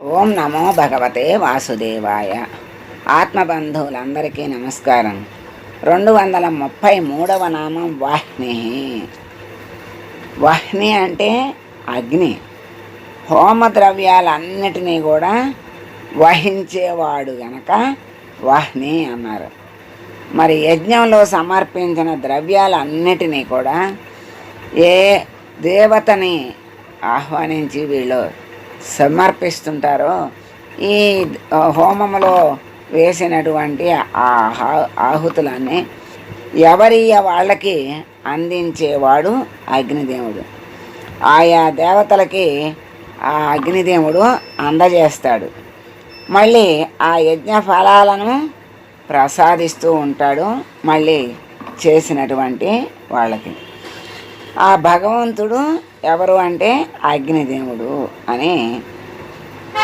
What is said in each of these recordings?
ఓం నమో భగవతే వాసుదేవాయ. ఆత్మబంధువులందరికీ నమస్కారం. రెండు వందల ముప్పై మూడవ నామం వాహ్ని. వాహ్ని అంటే అగ్ని. హోమ ద్రవ్యాలన్నిటినీ కూడా వహించేవాడు గనక వాహ్ని అన్నారు. మరి యజ్ఞంలో సమర్పించిన ద్రవ్యాలన్నిటినీ కూడా ఏ దేవతని ఆహ్వానించి వీళ్ళు సమర్పిస్తుంటారో. ఈ హోమములో వేసినటువంటి ఆ ఆహుతులన్నీ ఎవరి వాళ్ళకి అందించేవాడు అగ్నిదేవుడు. ఆయా దేవతలకి ఆ అగ్నిదేవుడు అందజేస్తాడు. మళ్ళీ ఆ యజ్ఞ ఫలాలను ప్రసాదిస్తూ ఉంటాడు మళ్ళీ చేసినటువంటి వాళ్ళకి. ఆ భగవంతుడు ఎవరు అంటే అగ్నిదేవుడు అని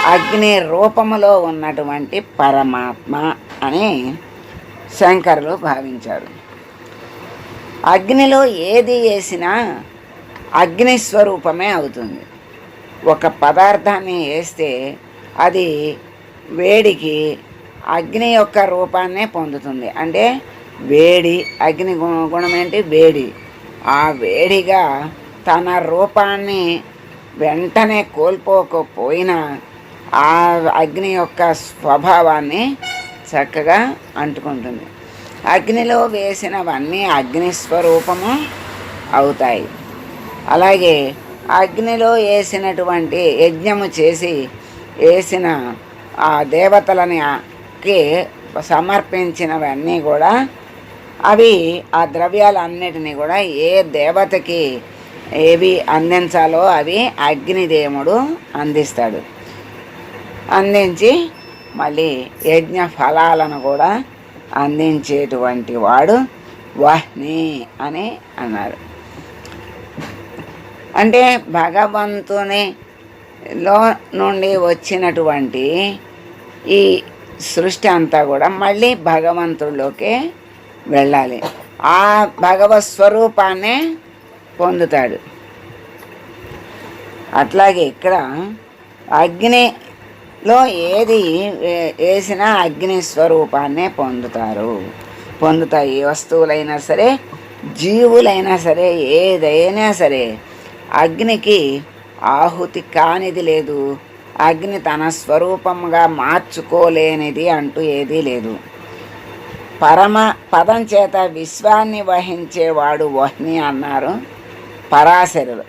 అగ్ని రూపములో ఉన్నటువంటి పరమాత్మ అని శంకరులు భావించారు. అగ్నిలో ఏది వేసినా అగ్ని స్వరూపమే అవుతుంది. ఒక పదార్థాన్ని వేస్తే అది వేడికి అగ్ని యొక్క రూపాన్నే పొందుతుంది. అంటే వేడి అగ్ని గుణం ఏంటి? వేడి. ఆ వేడిగా తన రూపాన్ని వెంటనే కోల్పోకపోయినా ఆ అగ్ని యొక్క స్వభావాన్ని చక్కగా అంటుకుంటుంది. అగ్నిలో వేసినవన్నీ అగ్ని స్వరూపము అవుతాయి. అలాగే అగ్నిలో వేసినటువంటి యజ్ఞము చేసి వేసిన ఆ దేవతలనికి సమర్పించినవన్నీ కూడా అవి ఆ ద్రవ్యాలన్నిటినీ కూడా ఏ దేవతకి ఏవి అందించాలో అవి అగ్నిదేవుడు అందిస్తాడు. అందించి మళ్ళీ యజ్ఞ ఫలాలను కూడా అందించేటువంటి వాడు వహ్ని అని అన్నారు. అంటే భగవంతునిలో నుండి వచ్చినటువంటి ఈ సృష్టి అంతా కూడా మళ్ళీ భగవంతుడిలోకే వెళ్ళాలి. ఆ భగవత్ స్వరూపాన్నే పొందుతాడు. అట్లాగే ఇక్కడ అగ్నిలో ఏది వేసినా అగ్ని స్వరూపాన్నే పొందుతారు. పొందుతాయి ఏ వస్తువులైనా సరే జీవులైనా సరే ఏదైనా సరే. అగ్నికి ఆహుతి కానిది లేదు. అగ్ని తన స్వరూపంగా మార్చుకోలేనిది అంటూ ఏదీ లేదు. పరమ పదం చేత విశ్వాన్ని వహించేవాడు వహ్ని అన్నారు. పరాశరులు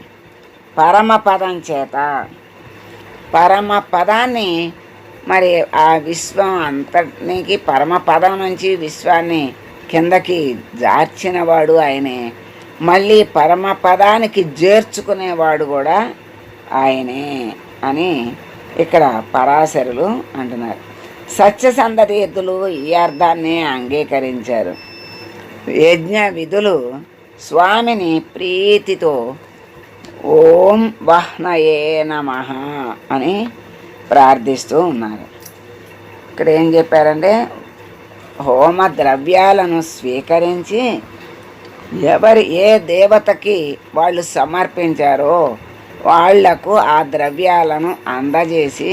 పరమ పదం చేత. పరమ పదాన్ని మరి ఆ విశ్వం అంతటికి పరమ పదం నుంచి విశ్వాన్ని కిందకి జార్చినవాడు ఆయనే. మళ్ళీ పరమ పదానికి చేర్చుకునేవాడు కూడా ఆయనే అని ఇక్కడ పరాశరులు అంటున్నారు. సత్యసంధరీతులు ఈ అర్థాన్ని అంగీకరించారు. యజ్ఞ విధులు స్వామిని ప్రీతితో ఓం వహ్నయే నమ అని ప్రార్థిస్తూ ఉన్నారు. ఇక్కడ ఏం చెప్పారంటే హోమ ద్రవ్యాలను స్వీకరించి ఎవరి ఏ దేవతకి వాళ్ళు సమర్పించారో వాళ్ళకు ఆ ద్రవ్యాలను అందజేసి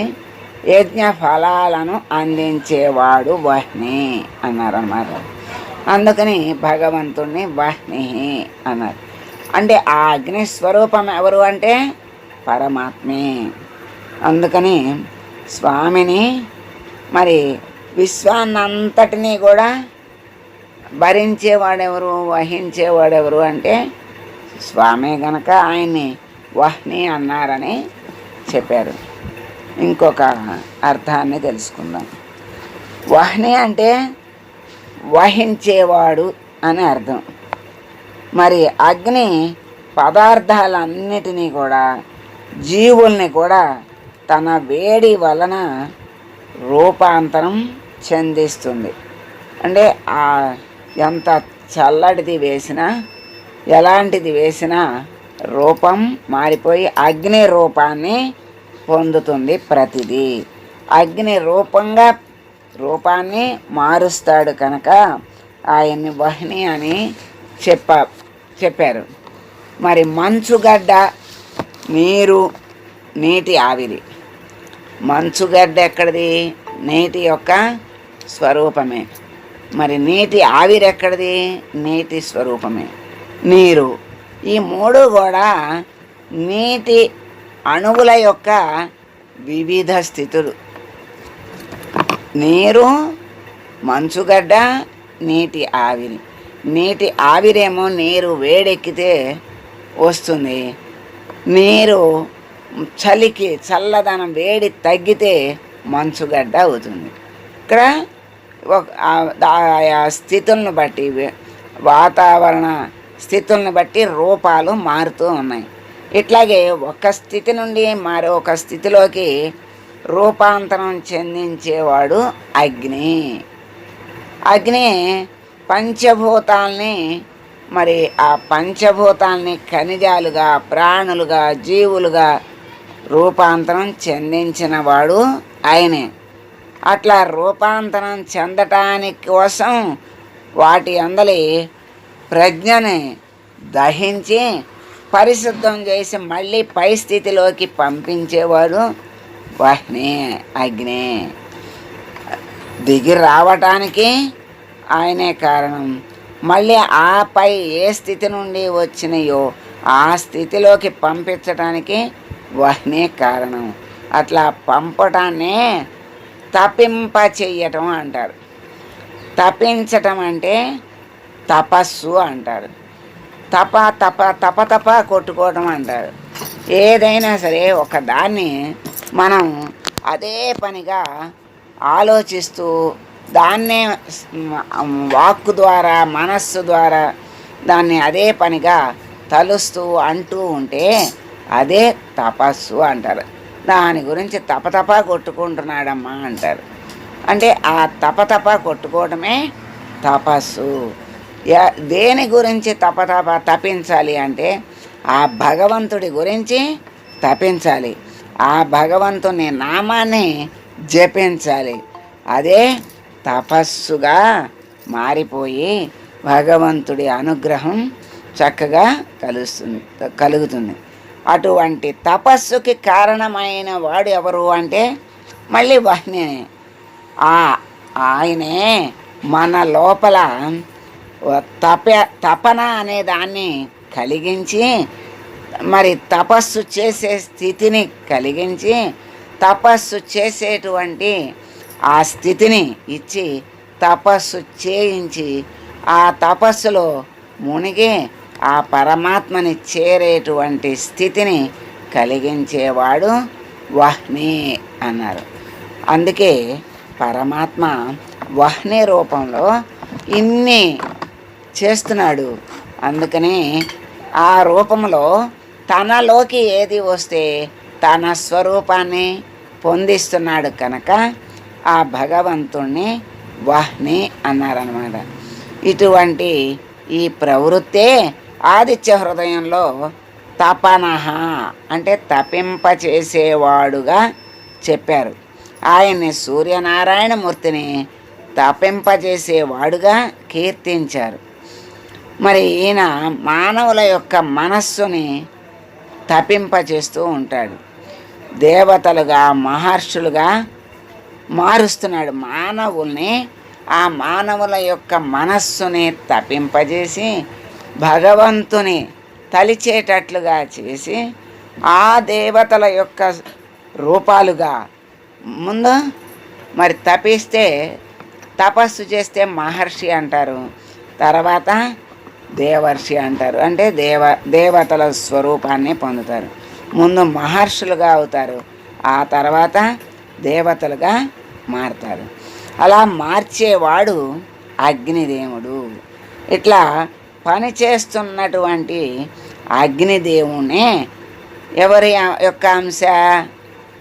యజ్ఞ ఫలాలను అందించేవాడు వహ్ని అన్నారన్నమాట అందుకని భగవంతుణ్ణి వాహ్ని అన్నారు. అంటే ఆ అగ్ని స్వరూపం ఎవరు అంటే? పరమాత్మే. అందుకని స్వామిని మరి విశ్వాన్నంతటినీ కూడా భరించేవాడెవరు వహించేవాడెవరు అంటే స్వామి గనక ఆయన్ని వహ్ని అన్నారని చెప్పారు. ఇంకొక అర్థాన్ని తెలుసుకుందాం. వహ్ని అంటే వహించేవాడు అని అర్థం. మరి అగ్ని పదార్థాలన్నిటినీ కూడా జీవుల్ని కూడా తన వేడి వలన రూపాంతరం చెందిస్తుంది. అంటే ఆ ఎంత చల్లటిది వేసినా ఎలాంటిది వేసినా రూపం మారిపోయి అగ్ని రూపాన్ని పొందుతుంది ప్రతిదీ. అగ్ని రూపంగా రూపాన్ని మారుస్తాడు కనుక ఆయన్ని వహ్ని అని చెప్ప చెప్పారు. మరి మంచుగడ్డ నీరు నీటి ఆవిరి. మంచుగడ్డ ఎక్కడిది? నీటి యొక్క స్వరూపమే. మరి నీటి ఆవిరి ఎక్కడిది? నీటి స్వరూపమే. నీరు. ఈ మూడు కూడా నీటి అణువుల యొక్క వివిధ స్థితులు. నీరు మంచుగడ్డ నీటి ఆవిరి. నీటి ఆవిరేమో నీరు వేడెక్కితే వస్తుంది. నీరు చలికి చల్లదనం వేడి తగ్గితే మంచుగడ్డ అవుతుంది. ఇక్కడ ఒక ఆయా స్థితులను బట్టి వాతావరణ స్థితులను బట్టి రూపాలు మారుతూ ఉన్నాయి. ఇట్లాగే ఒక స్థితి నుండి మరొక స్థితిలోకి రూపాంతరం చెందించేవాడు అగ్ని. అగ్ని పంచభూతాల్ని మరి ఆ పంచభూతాల్ని ఖనిజాలుగా ప్రాణులుగా జీవులుగా రూపాంతరం చెందించినవాడు ఆయనే. అట్లా రూపాంతరం చెందటానికి కోసం వాటి అందలి ప్రజ్ఞని దహించి పరిశుద్ధం చేసి మళ్ళీ పై స్థితిలోకి పంపించేవాడు వాహిని అగ్ని. దిగి రావటానికి ఆయనే కారణం. మళ్ళీ ఆ పై ఏ స్థితి నుండి వచ్చినాయో ఆ స్థితిలోకి పంపించడానికి వాహినే కారణం. అట్లా పంపటాన్నే తపింప చెయ్యటం అంటారు. తపించటం అంటే తపస్సు అంటారు. తప తప తప తప కొట్టుకోవటం అంటారు. ఏదైనా సరే ఒక దాన్ని మనం అదే పనిగా ఆలోచిస్తూ దాన్నే వాక్కు ద్వారా మనస్సు ద్వారా దాన్ని అదే పనిగా తలుస్తూ అంటూ ఉంటే అదే తపస్సు అంటారు. దాని గురించి తపతప కొట్టుకుంటున్నాడమ్మా అంటారు. అంటే ఆ తపతప కొట్టుకోవడమే తపస్సు. దేని గురించి తపతప తపించాలి అంటే ఆ భగవంతుడి గురించి తపించాలి. ఆ భగవంతుని నామాన్ని జపించాలి. అదే తపస్సుగా మారిపోయి భగవంతుడి అనుగ్రహం చక్కగా కలుస్తుంది కలుగుతుంది. అటువంటి తపస్సుకి కారణమైన వాడు ఎవరు అంటే మళ్ళీ వాహ్నే ఆ ఆయనే మన లోపల తప తపన అనే దాన్ని కలిగించి మరి తపస్సు చేసే స్థితిని కలిగించి తపస్సు చేసేటువంటి ఆ స్థితిని ఇచ్చి తపస్సు చేయించి ఆ తపస్సులో మునిగి ఆ పరమాత్మని చేరేటువంటి స్థితిని కలిగించేవాడు వహ్ని అన్నారు. అందుకే పరమాత్మ వహ్ని రూపంలో ఇన్ని చేస్తున్నాడు. అందుకని ఆ రూపంలో తనలోకి ఏది వస్తే తన స్వరూపాన్ని పొందిస్తున్నాడు కనుక ఆ భగవంతుణ్ణి వాహ్ని అన్నారనమాట ఇటువంటి ఈ ప్రవృత్తే ఆదిత్య హృదయంలో తపనహ అంటే తపింపచేసేవాడుగా చెప్పారు. ఆయన్ని సూర్యనారాయణమూర్తిని తపింపజేసేవాడుగా కీర్తించారు. మరి ఈయన మానవుల యొక్క మనస్సుని తపింపచేస్తూ ఉంటాడు. దేవతలుగా మహర్షులుగా మారుస్తున్నాడు. మానవుల్ని ఆ మానవుల యొక్క మనస్సుని తపింపజేసి భగవంతుని తలిచేటట్లుగా చేసి ఆ దేవతల యొక్క రూపాలుగా ముందు మరి తపిస్తే తపస్సు చేస్తే మహర్షి అంటారు. తర్వాత దేవర్షి అంటారు. అంటే దేవ దేవతల స్వరూపాన్ని పొందుతారు. ముందు మహర్షులుగా అవుతారు. ఆ తర్వాత దేవతలుగా మారుతారు. అలా మార్చేవాడు అగ్నిదేవుడు. ఇట్లా పని చేస్తున్నటువంటి అగ్నిదేవునే ఎవరి యొక్క అంశ?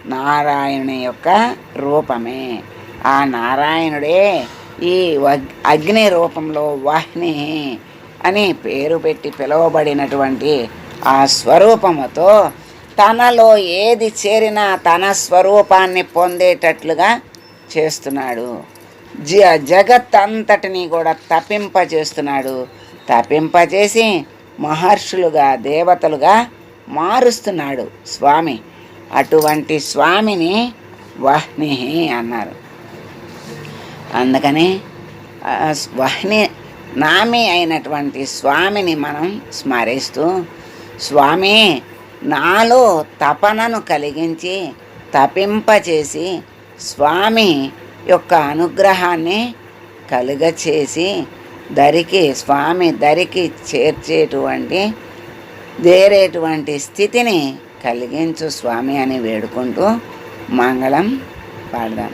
నారాయణుని యొక్క రూపమే. ఆ నారాయణుడే ఈ అగ్ని రూపంలో వాహిని అని పేరు పెట్టి పిలువబడినటువంటి ఆ స్వరూపముతో తనలో ఏది చేరినా తన స్వరూపాన్ని పొందేటట్లుగా చేస్తున్నాడు. జ జగత్ అంతటిని కూడా తపింపచేస్తున్నాడు తపింపచేసి మహర్షులుగా దేవతలుగా మారుస్తున్నాడు స్వామి. అటువంటి స్వామిని వహ్ని అన్నారు. అందుకని ఆ వహ్ని నామి అయినటువంటి స్వామిని మనం స్మరిస్తూ స్వామి నాలో తపనను కలిగించి తపింపచేసి స్వామి యొక్క అనుగ్రహాన్ని కలుగచేసి దరికి స్వామి దరికి చేర్చేటువంటి దేరేటువంటి స్థితిని కలిగించు స్వామి అని వేడుకుంటూ మంగళం పాడదాం.